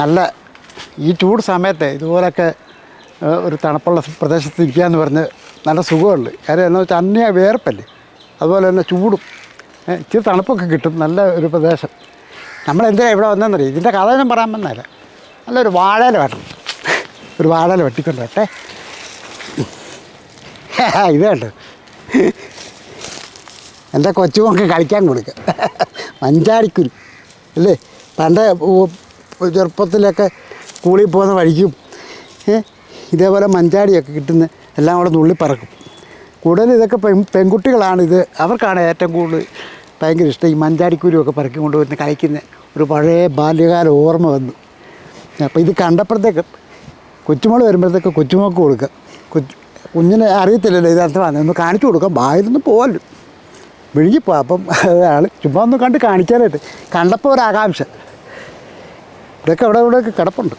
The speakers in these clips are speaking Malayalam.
നല്ല ഈ ചൂട് സമയത്ത് ഇതുപോലൊക്കെ ഒരു തണുപ്പുള്ള പ്രദേശത്ത് ഇരിക്കുക എന്ന് പറഞ്ഞ് നല്ല സുഖമുണ്ട് കാര്യം എന്താ വെച്ചാൽ അന്യ വേർപ്പല്ലേ. അതുപോലെ തന്നെ ചൂടും. ഇച്ചിരി തണുപ്പൊക്കെ കിട്ടും നല്ല ഒരു പ്രദേശം. നമ്മളെന്തിനാണ് ഇവിടെ വന്നതെന്നറിയാം? ഇതിന്റെ കഥ ഞാൻ പറയാൻ വന്നതല്ല. നല്ലൊരു വാഴയില വെട്ടണം. ഒരു വാഴയില വെട്ടിക്കൊണ്ട് വട്ടെ ഇത് കണ്ടോ? എന്റെ കൊച്ചുമൊക്കെ കളിക്കാൻ കൊടുക്കുക മഞ്ചാടിക്കുരു. അല്ലേ? പണ്ട് ചെറുപ്പത്തിലൊക്കെ സ്കൂളിൽ പോകുന്ന വഴിക്കും ഇതേപോലെ മഞ്ചാടിയൊക്കെ കിട്ടുന്ന എല്ലാം കൂടെ നുള്ളി പറക്കും. കൂടുതൽ ഇതൊക്കെ പെൺ പെൺകുട്ടികളാണ് ഇത്. അവർക്കാണ് ഏറ്റവും കൂടുതൽ ഭയങ്കര ഇഷ്ടം ഈ മഞ്ചാടിക്കുരുവൊക്കെ പറക്കി കൊണ്ടുവരുന്ന കഴിക്കുന്ന ഒരു പഴയ ബാല്യകാല ഓർമ്മ വന്നു. അപ്പോൾ ഇത് കണ്ടപ്പോഴത്തേക്ക് കൊച്ചുമോൾ വരുമ്പോഴത്തേക്ക് കൊച്ചുമോൾക്ക് കൊടുക്കുക കൊച്ചു കുഞ്ഞിനെ അറിയത്തില്ലല്ലോ ഇത് അർത്ഥമാണ് ഒന്ന് കാണിച്ചു കൊടുക്കാം. ബായിലൊന്നും പോകല്ലോ വിഴുങ്ങിപ്പോ അപ്പം അയാൾ ചുമ്മാ ഒന്ന് കണ്ട് കാണിക്കാനായിട്ട് കണ്ടപ്പോൾ ഒരു ആകാംക്ഷ. ഇവിടെയൊക്കെ അവിടെ ഇവിടെയൊക്കെ കിടപ്പുണ്ട്.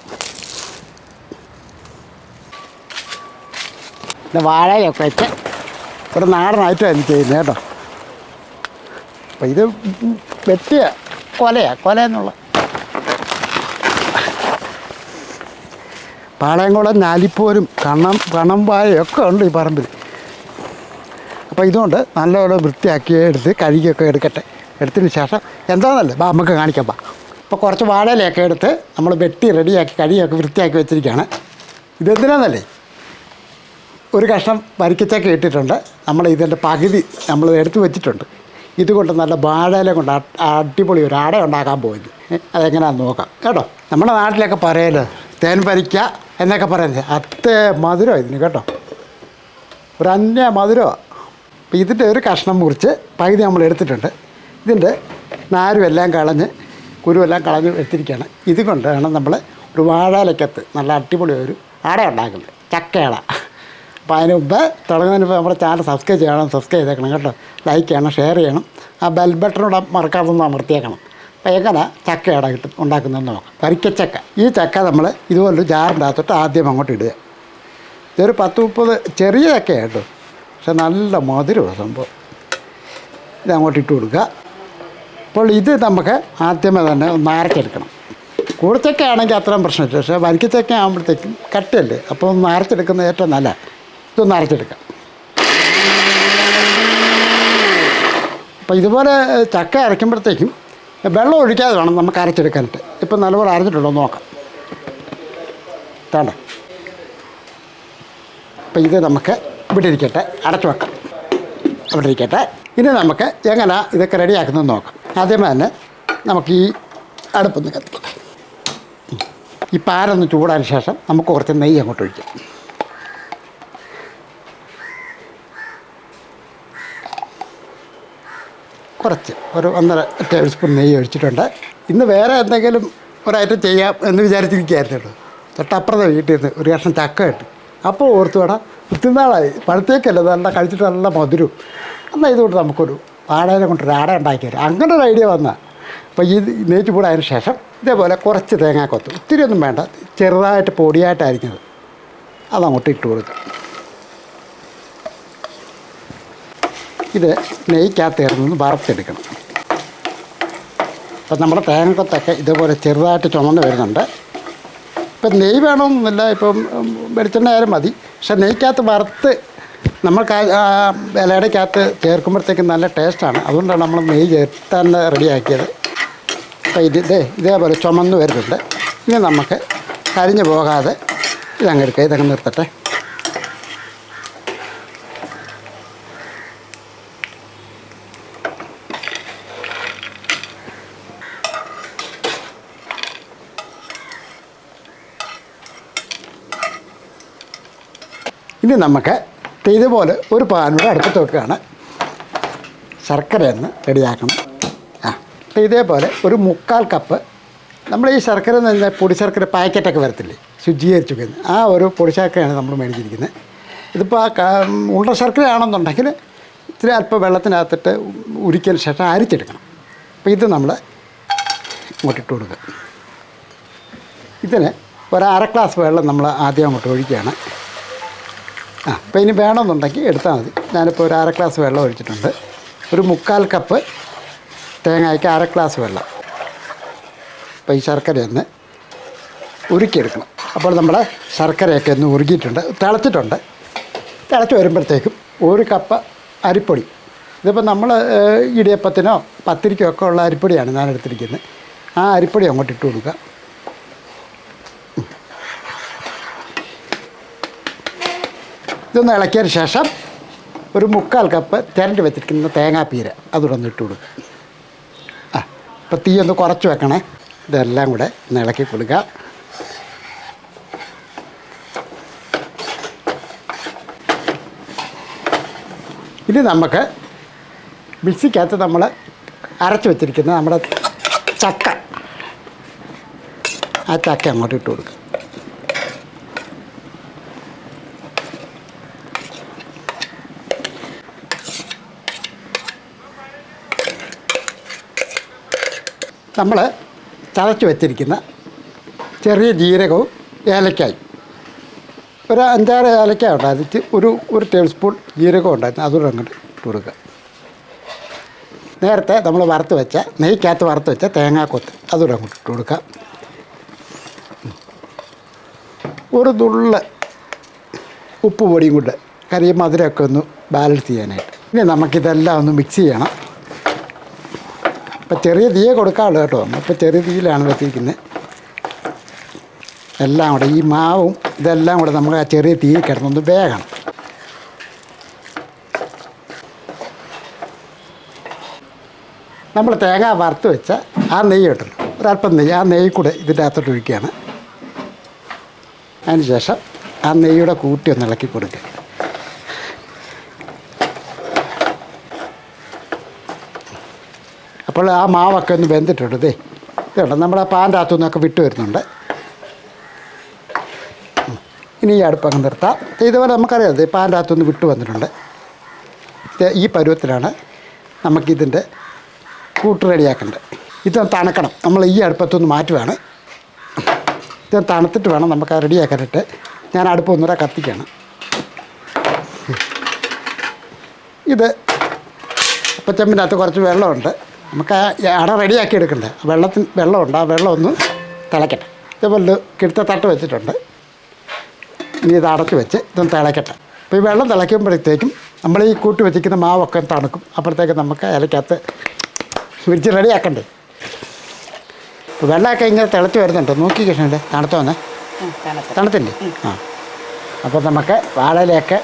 പിന്നെ വാഴയൊക്കെ വെച്ച് ഒരു നാടനായിട്ടാണ് ചെയ്യുന്നത് കേട്ടോ. അപ്പം ഇത് വെട്ടിയ കൊലയാ കൊല എന്നുള്ള. പാളയംകുളം നാലിപ്പോരും കണ്ണം കണ്ണം ഒക്കെ ഉണ്ട് ഈ പറമ്പിൽ. അപ്പോൾ ഇതുകൊണ്ട് നല്ലപോലെ വൃത്തിയാക്കി എടുത്ത് കഴുകിയൊക്കെ എടുക്കട്ടെ. എടുത്തതിന് ശേഷം എന്താണെന്നല്ലേ ബാ നമുക്ക് കാണിക്കാം ബാ അപ്പോൾ കുറച്ച് വാഴയിലൊക്കെ എടുത്ത് നമ്മൾ വെട്ടി റെഡിയാക്കി കഴിയൊക്കെ വൃത്തിയാക്കി വെച്ചിരിക്കുകയാണ്. ഇതെന്തിനാന്നല്ലേ? ഒരു കഷ്ണം വരിക്കച്ചൊക്കെ ഇട്ടിട്ടുണ്ട്. നമ്മൾ ഇതിന്റെ പകുതി നമ്മൾ എടുത്തു വെച്ചിട്ടുണ്ട്. ഇതുകൊണ്ട് നല്ല വാഴയില കൊണ്ട് അടിപൊളി ഒരു അട ഉണ്ടാക്കാൻ പോയത് അതെങ്ങനെയാണെന്ന് നോക്കാം. കേട്ടോ? നമ്മുടെ നാട്ടിലൊക്കെ പറയല്ലോ തേൻ പരിക്ക എന്നൊക്കെ പറയുന്നത്. അത്തേ മധുരം ഇതിന് കേട്ടോ. ഒരു അന്യ മധുരമാണ് അപ്പോൾ ഇതിന്റെ ഒരു കഷ്ണം മുറിച്ച് പകുതി നമ്മൾ എടുത്തിട്ടുണ്ട്. ഇതിന്റെ നാരും എല്ലാം കളഞ്ഞ് കുരുവെല്ലാം കളഞ്ഞ് എടുത്തിരിക്കുകയാണ് ഇതുകൊണ്ടാണ് നമ്മൾ ഒരു വാഴയിലക്കത്ത് നല്ല അടിപൊളി ഒരു അട ഉണ്ടാക്കുന്നത്. ചക്കയട. അപ്പോൾ അതിന് മുമ്പ് തുടങ്ങുന്നതിന് മുമ്പ് നമ്മുടെ ചാനൽ സബ്സ്ക്രൈബ് ചെയ്യണം സബ്സ്ക്രൈബ് ചെയ്തേക്കണം കേട്ടോ. ലൈക്ക് ചെയ്യണം ഷെയർ ചെയ്യണം. ആ ബെൽ ബട്ടണോടെ മറക്കാതൊന്നും അമർത്തിയേക്കണം. അപ്പോൾ എങ്ങനെ ചക്കയട കിട്ടും ഉണ്ടാക്കുന്നതെന്ന് നോക്കാം. വരിക്കച്ചക്ക ഈ ചക്ക നമ്മൾ ഇതുപോലൊരു ജാറിന്റെ അകത്തോട്ട് ആദ്യം അങ്ങോട്ട് ഇടുക. ഇതൊരു പത്ത് മുപ്പത് ചെറിയ ചക്കയാണ് കേട്ടോ. പക്ഷെ നല്ല മധുരമാണ് സംഭവം. ഇത് അങ്ങോട്ട് ഇട്ട് കൊടുക്കുക. അപ്പോൾ ഇത് നമുക്ക് ആദ്യമേ തന്നെ ഒന്ന് അരച്ചെടുക്കണം കൂടത്തൊക്കെ ആണെങ്കിൽ അത്രയും പ്രശ്നമില്ല. പക്ഷേ വരിക്കത്തൊക്കെ ആകുമ്പോഴത്തേക്കും കട്ടല്ലേ അപ്പോൾ ഒന്ന് അരച്ചെടുക്കുന്നത് ഏറ്റവും നല്ല. ഇതൊന്ന് അരച്ചെടുക്കാം അപ്പോൾ ഇതുപോലെ ചക്ക അരയ്ക്കുമ്പോഴത്തേക്കും വെള്ളം ഒഴിക്കാതെ വേണം നമുക്ക് അരച്ചെടുക്കാനായിട്ട്. ഇപ്പം നല്ലപോലെ അരച്ചിട്ടുണ്ടോ നോക്കാം. താണ്ട അപ്പോൾ ഇത് നമുക്ക് ഇവിടെ ഇരിക്കട്ടെ. അടച്ചു വെക്കാം. അവിടെ ഇരിക്കട്ടെ. ഇനി നമുക്ക് എങ്ങനെ ഇതൊക്കെ റെഡിയാക്കുന്നത് നോക്കാം. ആദ്യമേ തന്നെ നമുക്ക് ഈ അടുപ്പൊന്ന് കത്തിക്കട്ടെ. ഈ പാരൊന്ന് ചൂടാൻ ശേഷം നമുക്ക് കുറച്ച് നെയ്യ് അങ്ങോട്ട് ഒഴിക്കാം. കുറച്ച് ഒരു ഒന്നര ടേബിൾ സ്പൂൺ നെയ്യ് ഒഴിച്ചിട്ടുണ്ട്. ഇന്ന് വേറെ എന്തെങ്കിലും ഒരൈറ്റം ചെയ്യാം എന്ന് വിചാരിച്ചിരിക്കുകയായിരുന്നു കേട്ടോ തൊട്ടപ്പുറത്തെ വീട്ടിൽ നിന്ന് ഒരു കഷ്ണം ചക്ക കിട്ടി. അപ്പോൾ ഓർത്തു വേണം ഇത്തിനാളായി പഴുത്തേക്കല്ല നല്ല കഴിച്ചിട്ട് നല്ല മധുരവും എന്നാൽ ഇതുകൊണ്ട് നമുക്കൊരു വാടക കൊണ്ടൊരു ആട ഉണ്ടാക്കി തരാം. അങ്ങനെ ഒരു ഐഡിയ വന്ന. അപ്പോൾ ഈ നെയ്യ് ചൂടായതിനു ശേഷം ഇതേപോലെ കുറച്ച് തേങ്ങാക്കൊത്ത് ഒത്തിരി ഒന്നും വേണ്ട. ചെറുതായിട്ട് പൊടിയായിട്ടായിരിക്കുന്നത് അതങ്ങോട്ട് ഇട്ട് കൊടുക്കാം. ഇത് നെയ്ക്കകത്ത് ഇറങ്ങുന്ന വറുത്തെടുക്കണം. അപ്പം നമ്മുടെ തേങ്ങക്കൊത്തൊക്കെ ഇതേപോലെ ചെറുതായിട്ട് ചുമന്ന് വരുന്നുണ്ട്. ഇപ്പം നെയ്യ് വേണമെന്നില്ല ഇപ്പം വെളിച്ചെണ്ണ ആയാലും മതി. പക്ഷെ നെയ്ക്കകത്ത് വറുത്ത് നമ്മൾ ഇലയുടെക്കകത്ത് ചേർക്കുമ്പോഴത്തേക്കും നല്ല ടേസ്റ്റാണ് അതുകൊണ്ടാണ് നമ്മൾ നെയ്യ് ചേർത്താൻ റെഡിയാക്കിയത് അപ്പോൾ ഇത് ഇതേ ഇതേപോലെ ചുമന്ന് വരുന്നുണ്ട്. ഇനി നമുക്ക് കരിഞ്ഞു പോകാതെ ഇതങ്ങ് എടുക്കുക ഇതങ്ങ് നിർത്തട്ടെ. ഇനി നമുക്ക് ഇതുപോലെ ഒരു പാനൂടെ അടുപ്പത്ത് വെക്കുകയാണ്. ശർക്കര ഒന്ന് റെഡിയാക്കണം. ആ അപ്പോൾ ഇതേപോലെ ഒരു മുക്കാൽ കപ്പ് നമ്മൾ ഈ ശർക്കര എന്ന് പറഞ്ഞാൽ പൊടി ശർക്കര പാക്കറ്റൊക്കെ വരത്തില്ലേ? ശുചീകരിച്ച് വെക്കുന്നത് ആ ഒരു പൊടി ശർക്കരയാണ് നമ്മൾ മേടിച്ചിരിക്കുന്നത്. ഇതിപ്പോൾ ആ ഉള്ള ശർക്കര ആണെന്നുണ്ടെങ്കിൽ ഇത്തിരി അല്പം വെള്ളത്തിനകത്തിട്ട് ഉരുക്കിയതിന് ശേഷം അരിച്ചെടുക്കണം. അപ്പോൾ ഇത് നമ്മൾ ഇങ്ങോട്ടിട്ട് കൊടുക്കുക. ഇതിന് ഒരു അര ഗ്ലാസ് വെള്ളം നമ്മൾ ആദ്യം അങ്ങോട്ട് ഒഴിക്കുകയാണ്. ആ അപ്പോൾ ഇനി വേണമെന്നുണ്ടെങ്കിൽ എടുത്താൽ മതി. ഞാനിപ്പോൾ ഒരു അര ഗ്ലാസ് വെള്ളം ഒഴിച്ചിട്ടുണ്ട്. ഒരു മുക്കാൽ കപ്പ് തേങ്ങയ്ക്ക് അര ഗ്ലാസ് വെള്ളം. അപ്പോൾ ഈ ശർക്കര ഒന്ന് ഉരുക്കിയെടുക്കണം. അപ്പോൾ നമ്മുടെ ശർക്കരയൊക്കെ ഒന്ന് ഉരുക്കിയിട്ടുണ്ട്. തിളച്ചിട്ടുണ്ട്. തിളച്ച് വരുമ്പോഴത്തേക്കും ഒരു കപ്പ് അരിപ്പൊടി. ഇതിപ്പോൾ നമ്മൾ ഇടിയപ്പത്തിനോ പത്തിരിക്കോ ഒക്കെ ഉള്ള അരിപ്പൊടിയാണ് ഞാൻ എടുത്തിരിക്കുന്നത് ആ അരിപ്പൊടി അങ്ങോട്ട് ഇട്ട് കൊടുക്കുക. ഇതൊന്ന് ഇളക്കിയതിന് ശേഷം ഒരു മുക്കാൽ കപ്പ് തിരണ്ട് വെച്ചിരിക്കുന്ന തേങ്ങാപ്പീര അതുകൂടെ ഇട്ട് കൊടുക്കുക ആ അപ്പോൾ തീ ഒന്ന് കുറച്ച് വെക്കണേ. ഇതെല്ലാം കൂടെ ഒന്ന് ഇളക്കി കൊടുക്കുക ഇനി നമുക്ക് മിക്സിക്കകത്ത് നമ്മൾ അരച്ച് വെച്ചിരിക്കുന്ന നമ്മുടെ ചക്ക. ആ ചക്ക അങ്ങോട്ട് ഇട്ട് കൊടുക്കുക നമ്മൾ ചതച്ച് വെച്ചിരിക്കുന്ന ചെറിയ ജീരകവും ഏലക്കായും. ഒരു അഞ്ചാറ് ഏലക്ക ഉണ്ടായിരുന്നു ഒരു ഒരു ടേബിൾ സ്പൂൺ ജീരകം ഉണ്ടായിരുന്നു അതുകൂടെ അങ്ങോട്ട് ഇട്ട് കൊടുക്കുക. നേരത്തെ നമ്മൾ വറുത്ത് വെച്ച നെയ്ക്കകത്ത് വറുത്ത് വെച്ച തേങ്ങാക്കൊത്ത് അതുകൂടെ അങ്ങോട്ട് ഇട്ട് കൊടുക്കുക. ഒരു തുള്ള ഉപ്പ് പൊടിയും കൊണ്ട് കറിയും മധുരമൊക്കെ ഒന്ന് ബാലൻസ് ചെയ്യാനായിട്ട്. ഇനി നമുക്കിതെല്ലാം ഒന്ന് മിക്സ് ചെയ്യണം. ഇപ്പം ചെറിയ തീയെ കൊടുക്കാവുള്ളൂ കേട്ടോ. അപ്പം ചെറിയ തീയിലാണ് വെച്ചിരിക്കുന്നത്. എല്ലാം കൂടെ ഈ മാവും ഇതെല്ലാം കൂടെ നമുക്ക് ആ ചെറിയ തീ കിടന്നൊന്ന് വേഗം. നമ്മൾ തേങ്ങ വറുത്ത് വെച്ച ആ നെയ്യ് ഇട്ടല്ലോ ഒരല്പം നെയ്യ് ആ നെയ്യ് കൂടെ ഇതിന്റെ അകത്തോട്ട് ഒഴിക്കുകയാണ്. അതിന് ശേഷം ആ നെയ്യുടെ കൂട്ടി ഒന്ന് ഇളക്കി കൊടുക്കുക. അപ്പോൾ ആ മാവൊക്കെ ഒന്ന് വെന്തിട്ടുണ്ട് ദേ. ഇതുണ്ട്? നമ്മുടെ പാന്റെ അകത്തു നിന്നൊക്കെ വിട്ട് വരുന്നുണ്ട്. ഇനി ഈ അടുപ്പങ്ങ് നിർത്താം. ഇതുപോലെ നമുക്കറിയാം പാന്റെ അകത്തുനിന്ന് വിട്ട് വന്നിട്ടുണ്ട്. ഈ പരുവത്തിലാണ് നമുക്കിതിന്റെ കൂട്ട് റെഡിയാക്കേണ്ടത്. ഇത് തണുക്കണം. നമ്മൾ ഈ അടുപ്പത്തുനിന്ന് മാറ്റുവാണ്. ഇത് തണുത്തിട്ട് വേണം നമുക്ക് ആ റെഡിയാക്കാനായിട്ട്. ഞാൻ അടുപ്പ് ഒന്നുകൂടെ കത്തിക്കണം. ഇത് അപ്പച്ചമ്പിന്റെ അകത്ത് കുറച്ച് വെള്ളമുണ്ട്. നമുക്ക് അട റെഡിയാക്കി എടുക്കണ്ടേ? വെള്ളത്തിന് വെള്ളമുണ്ട്. ആ വെള്ളം ഒന്ന് തിളക്കട്ടെ. ഇതുപോലെ കിടുത്ത തട്ട് വെച്ചിട്ടുണ്ട്. ഇനി ഇത് അടച്ച് വെച്ച് ഇതൊന്ന് തിളക്കട്ടെ. അപ്പോൾ ഈ വെള്ളം തിളയ്ക്കുമ്പോഴത്തേക്കും നമ്മൾ ഈ കൂട്ടി വെച്ചിരിക്കുന്ന മാവൊക്കെ തണുക്കും. അപ്പോഴത്തേക്ക് നമുക്ക് ഇലക്കകത്ത് വിരിച്ച് റെഡിയാക്കണ്ടേ? വെള്ളമൊക്കെ ഇങ്ങനെ തിളച്ച് വരുന്നുണ്ട്. നോക്കി കൃഷ്ണന്റെ തണുത്ത വന്നേ തണുത്തില്ലേ? ആ. അപ്പോൾ നമുക്ക് വാഴയിലൊക്കെ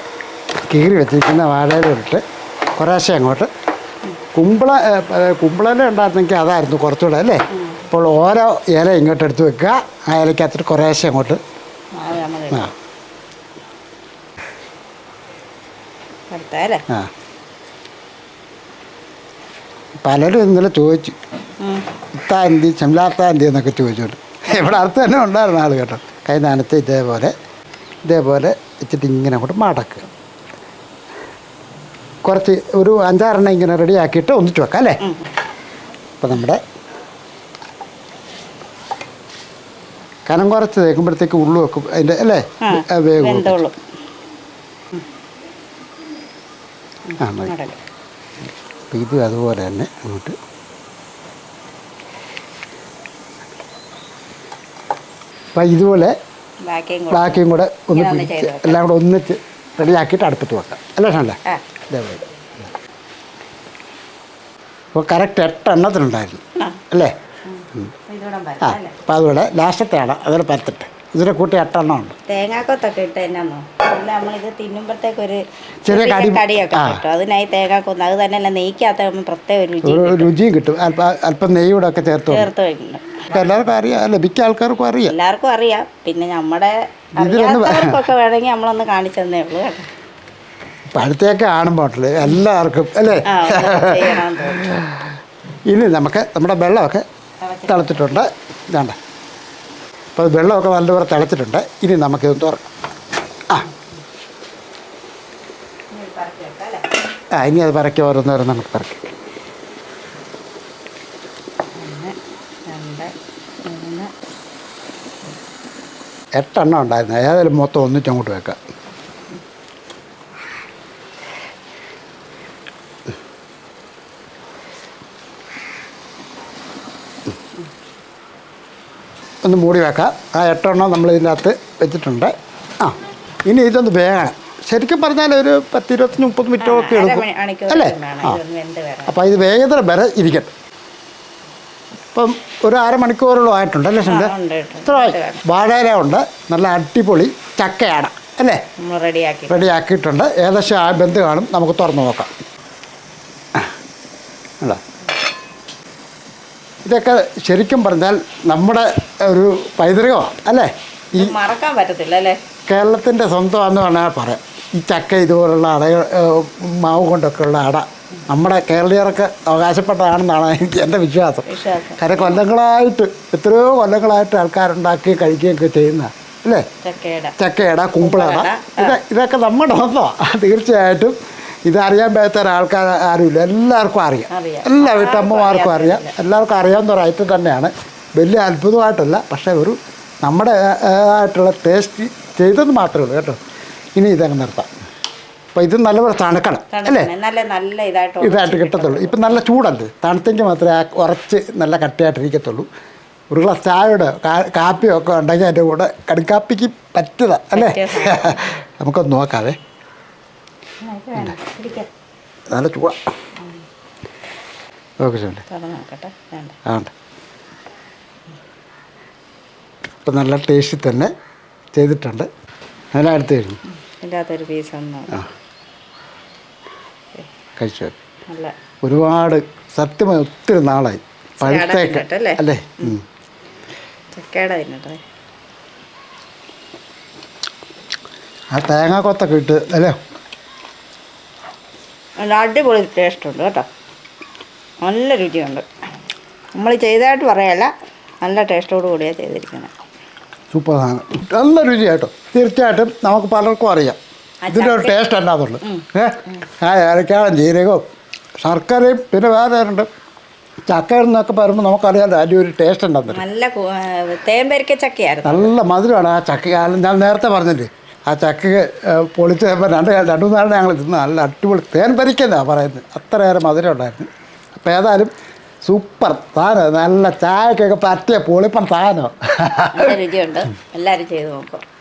കീറി വെച്ചിരിക്കുന്ന വാഴയിലിട്ട് കുറേശ്ശെ അങ്ങോട്ട് കുമ്പള കുമ്പളയില ഉണ്ടായിരുന്നെങ്കിൽ അതായിരുന്നു കുറച്ചുകൂടെ അല്ലേ? അപ്പോൾ ഓരോ ഇല ഇങ്ങോട്ട് എടുത്ത് വെക്കുക. ആ ഇലക്കകത്തിട്ട് കുറേശ്ശെ അങ്ങോട്ട് ആ. പലരും ഇന്നലെ ചോദിച്ചു. ഇത്താ എന്തി ചെമ്മലാത്താ എന്തി എന്നൊക്കെ ചോദിച്ചോണ്ട്. ഇവിടെ അടുത്ത് തന്നെ ഉണ്ടായിരുന്ന ആൾ കേട്ടോ. കൈ നനച്ച് ഇതേപോലെ ഇതേപോലെ വെച്ചിട്ട് ഇങ്ങനെ അങ്ങോട്ട് മടക്കുക. കുറച്ച് ഒരു അഞ്ചാറെണ്ണം ഇങ്ങനെ റെഡിയാക്കിയിട്ട് ഒന്നിച്ച് വെക്കാം അല്ലേ? അപ്പം നമ്മുടെ കനം കുറച്ച് തേക്കുമ്പോഴത്തേക്ക് ഉള്ളു വെക്കും. അതിന്റെ അല്ലേ? വേഗം ആ മതി. അപ്പം ഇത് അതുപോലെ തന്നെ അങ്ങോട്ട്. അപ്പം ഇതുപോലെ ബാക്കിയും കൂടെ. ഒന്ന്. എല്ലാം കൂടെ ഒന്നിച്ച് റെഡിയാക്കിയിട്ട് അടുപ്പത്ത് വെക്കാം. അല്ലേ ഷാണല്ലേ ഇതേപോലെ അപ്പോൾ കറക്റ്റ് എട്ട് എണ്ണത്തിനുണ്ടായിരുന്നു അല്ലേ? ആ. അപ്പോൾ അതുകൂടെ ലാസ്റ്റത്തെ ആണ് അതുകൂടെ പരത്തിട്ട്. ഇതിനെ കൂട്ടി എട്ടെണ്ണം ഉണ്ട് തേങ്ങാക്കൊത്തൊക്കെ ഇട്ട് തന്നെയാണോ അല്ല നമ്മളിത് തിന്നുമ്പോഴത്തേക്ക് ഒരു ചെറിയ കടി- കടിയൊക്കെ കിട്ടും. അതിനായി തേങ്ങാക്കൊന്ന് അത് തന്നെയല്ല നെയ്ക്കാത്ത പ്രത്യേക ഒരു രുചി ഒരു രുചിയും കിട്ടും. അല്പം അല്പം നെയ്യൂടെ ഒക്കെ ചേർത്ത് ചേർത്ത് എല്ലാവർക്കും അറിയാം. അല്ലേ മിക്ക ആൾക്കാർക്കും അറിയാം. എല്ലാവർക്കും അറിയാം. പിന്നെ നമ്മുടെ അറിയാത്തവർക്കൊക്കെ വേണമെങ്കിൽ നമ്മളൊന്ന് കാണിച്ചു തന്നേ ഉള്ളൂ കേട്ടോ. പഴുത്തേക്ക് എല്ലാവർക്കും അല്ലേ? ഇനി നമുക്ക് നമ്മുടെ വെള്ളമൊക്കെ തിളച്ചിട്ടുണ്ട്. ഇതാണ്ട്. അപ്പോൾ വെള്ളമൊക്കെ നല്ലപോലെ തിളച്ചിട്ടുണ്ട്. ഇനി നമുക്കിത് തുറക്കാം. ആ. ആ ഇനി അത് പറക്കി ഓരോന്നോരോന്ന് നമുക്ക് പറക്കി എട്ടെണ്ണം ഉണ്ടായിരുന്നു. ഏതായാലും മൊത്തം ഒന്നിച്ചങ്ങോട്ട് വെക്കാം. ഒന്ന് മൂടി വെക്കാം. ആ എട്ടെണ്ണം നമ്മൾ ഇതിനകത്ത് വെച്ചിട്ടുണ്ട്. ആ ഇനി ഇതൊന്ന് വേഗണം ശരിക്കും പറഞ്ഞാൽ ഒരു പത്ത് ഇരുപത്തഞ്ച് മുപ്പത് മിനിറ്റ് ഒക്കെ എടുക്കും. അല്ലേ? വേണം. ആ. അപ്പോൾ ഇത് വേഗത്തിൽ വരെ ഇരിക്കട്ടെ. ഇപ്പം ഒരു അരമണിക്കൂറോളം ആയിട്ടുണ്ട് അല്ലേ. ഇത്ര വാഴയില ഉണ്ട്. നല്ല അടിപൊളി ചക്കയാണ്. അല്ലേ? റെഡിയാക്കി. റെഡിയാക്കിയിട്ടുണ്ട്. ഏകദേശം ആ ബന്ധു കാണും. നമുക്ക് തുറന്നു നോക്കാം. അല്ല ഇതൊക്കെ ശരിക്കും പറഞ്ഞാൽ നമ്മുടെ ഒരു പൈതൃകോ അല്ലേ? ഈ മറക്കാൻ പറ്റത്തില്ല അല്ലേ കേരളത്തിന്റെ സ്വന്തമാണെന്ന് പറഞ്ഞാൽ പറയാം. ഈ ചക്ക ഇതുപോലുള്ള അട മാവ് കൊണ്ടൊക്കെയുള്ള അട നമ്മുടെ കേരളീയർക്ക് അവകാശപ്പെട്ടതാണെന്നാണ് എനിക്ക് എന്റെ വിശ്വാസം. കാരണം കൊല്ലങ്ങളായിട്ട് എത്രയോ കൊല്ലങ്ങളായിട്ട് ആൾക്കാരുണ്ടാക്കി കഴിക്കുകയൊക്കെ ചെയ്യുന്ന അല്ലേ? ചക്കയുടെ. കുമ്പിളട ഇത് ഇതൊക്കെ നമ്മുടെ സ്വന്തമാണ് തീർച്ചയായിട്ടും ഇതറിയാൻ പറ്റാത്ത ഒരാൾക്കാർ ആരുമില്ല. എല്ലാവർക്കും അറിയാം. അറിയാം. എല്ലാ വീട്ടമ്മമാർക്കും അറിയാം. എല്ലാവർക്കും അറിയാവുന്ന ഒരു ഐറ്റം തന്നെയാണ് വലിയ അത്ഭുതമായിട്ടല്ല പക്ഷേ ഒരു നമ്മുടെ ആയിട്ടുള്ള ടേസ്റ്റ് ചെയ്തെന്ന് മാത്രമേ ഉള്ളൂ കേട്ടോ. ഇനി ഇതങ്ങ് നിർത്താം. അപ്പോൾ ഇത് നല്ലപോലെ തണുക്കണം അല്ലേ. നല്ല നല്ല ഇതായിട്ട് ഇതായിട്ട് കിട്ടത്തുള്ളൂ. ഇപ്പം നല്ല ചൂടല്ലേ? തണുത്തെങ്കിൽ മാത്രമേ ആ ഉറച്ച് നല്ല കട്ടിയായിട്ടിരിക്കത്തുള്ളൂ. ഒരു ഗ്ലാസ് ചായയുടെ കാപ്പിയോ ഒക്കെ ഉണ്ടെങ്കിൽ അതിന്റെ കൂടെ കടുക്കാപ്പിക്ക് പറ്റുക അല്ലേ? നമുക്കൊന്ന് നോക്കാവേ. നല്ല ചൂടാ. ഓക്കെ ശരി. ആ നോക്കട്ടെ ഇപ്പം നല്ല ടേസ്റ്റിൽ തന്നെ ചെയ്തിട്ടുണ്ട്. നല്ല അടുത്ത് കഴിഞ്ഞു. ഇല്ലാത്തൊരു പീസ് ആ. കഴിച്ചു നല്ല. ഒരുപാട് സത്യമായി ഒത്തിരി നാളായി. പഴുത്തേക്ക? അല്ലേ. ചക്കയുടെ ആ തേങ്ങ കൊത്തൊക്കെ ഇട്ട് അല്ലേ? നല്ല അടിപൊളി ടേസ്റ്റ് ഉണ്ട് കേട്ടോ. നല്ല രുചിയുണ്ട്. നമ്മൾ ചെയ്തതായിട്ട് പറയല്ല നല്ല ടേസ്റ്റോട് കൂടിയാണ് ചെയ്തിരിക്കുന്നത് സൂപ്പർ സാധനം. നല്ല രുചിയായിട്ടോ തീർച്ചയായിട്ടും നമുക്ക് പലർക്കും അറിയാം. ഇതിന്റെ ഒരു ടേസ്റ്റ് അല്ലാതുള്ളു ഏഹ് ആ ഏലക്കാളം ജീരകവും ശർക്കരയും പിന്നെ വേറെ ഉണ്ട് ചക്ക എന്നൊക്കെ പറയുമ്പോൾ നമുക്കറിയാം അതിന്റെ ഒരു ടേസ്റ്റ് ഉണ്ടെന്ന്. നല്ല തേമ്പരിക്ക ചക്കയായിരുന്നു. നല്ല മധുരമാണ് ആ ചക്ക. ഞാൻ നേരത്തെ പറഞ്ഞില്ലേ ആ ചക്ക പൊളിച്ച് രണ്ട് രണ്ടു മൂന്ന് നാളിൽ ഞങ്ങൾ തിന്നു നല്ല അടിപൊളി തേൻ പരിക്കുന്നതാണ് പറയുന്നത്. അത്രയേറെ മധുരം ഉണ്ടായിരുന്നു. അപ്പോൾ ഏതായാലും സൂപ്പർ. സാധനം നല്ല ചായക്കൊക്കെ പറ്റിയ പൊളിപ്പൻ സാധനം. രുചിയുണ്ട്. എല്ലാവരും ചെയ്ത് നോക്കും.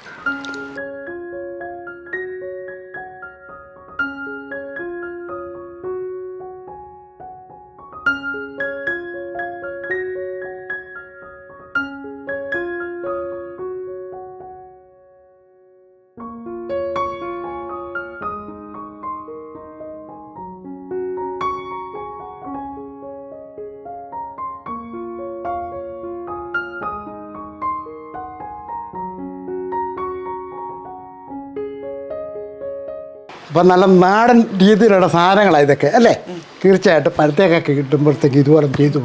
അപ്പം നല്ല നാടൻ രീതിയിലുള്ള സാധനങ്ങളാണ് ഇതൊക്കെ അല്ലേ? തീർച്ചയായിട്ടും പഴത്തേക്കൊക്കെ കിട്ടുമ്പോഴത്തേക്ക് ഇതുപോലെ ചെയ്തു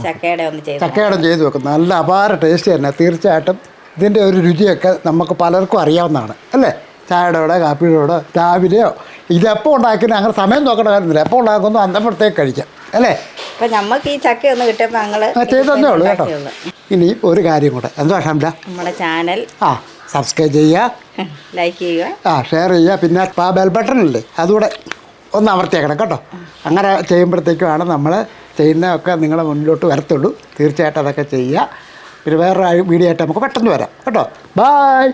ചക്കയുടെ ചെയ്ത് വെക്കും. നല്ല അപാര ടേസ്റ്റ് തന്നെ. തീർച്ചയായിട്ടും ഇതിന്റെ ഒരു രുചിയൊക്കെ നമുക്ക് പലർക്കും അറിയാവുന്നതാണ് അല്ലേ? ചായയുടെ കൂടെ കാപ്പിയുടെ കൂടെ രാവിലെയോ. ഇതെപ്പോൾ ഉണ്ടാക്കുന്ന അങ്ങനെ സമയം നോക്കേണ്ട കാര്യമില്ല എപ്പോൾ ഉണ്ടാക്കുന്നു അന്നപ്പോഴത്തേക്ക് കഴിക്കാം അല്ലേ? അപ്പം നമുക്ക് ഈ ചക്ക ഒന്ന് കിട്ടിയപ്പോൾ ഞങ്ങൾ ആ ഉള്ളൂ കേട്ടോ. ഇനി ഒരു കാര്യം കൂടെ. എന്താ ഷംല? നമ്മുടെ ചാനൽ ആ. സബ്സ്ക്രൈബ് ചെയ്യുക. ലൈക്ക് ചെയ്യുക. ആ ഷെയർ ചെയ്യുക. പിന്നെ ആ ബെൽ ബട്ടൺ ഇല്ലേ അതുകൂടെ ഒന്ന് അമർത്തിയേക്കണം കേട്ടോ. അങ്ങനെ ചെയ്യുമ്പോഴത്തേക്കുമാണ് നമ്മൾ ചെയ്യുന്നതൊക്കെ നിങ്ങളെ മുന്നിലോട്ട് വരത്തുള്ളൂ. തീർച്ചയായിട്ടും അതൊക്കെ ചെയ്യുക. പിന്നെ വേറൊരു വീഡിയോ ആയിട്ട് നമുക്ക് പെട്ടെന്ന് വരാം കേട്ടോ. ബായ്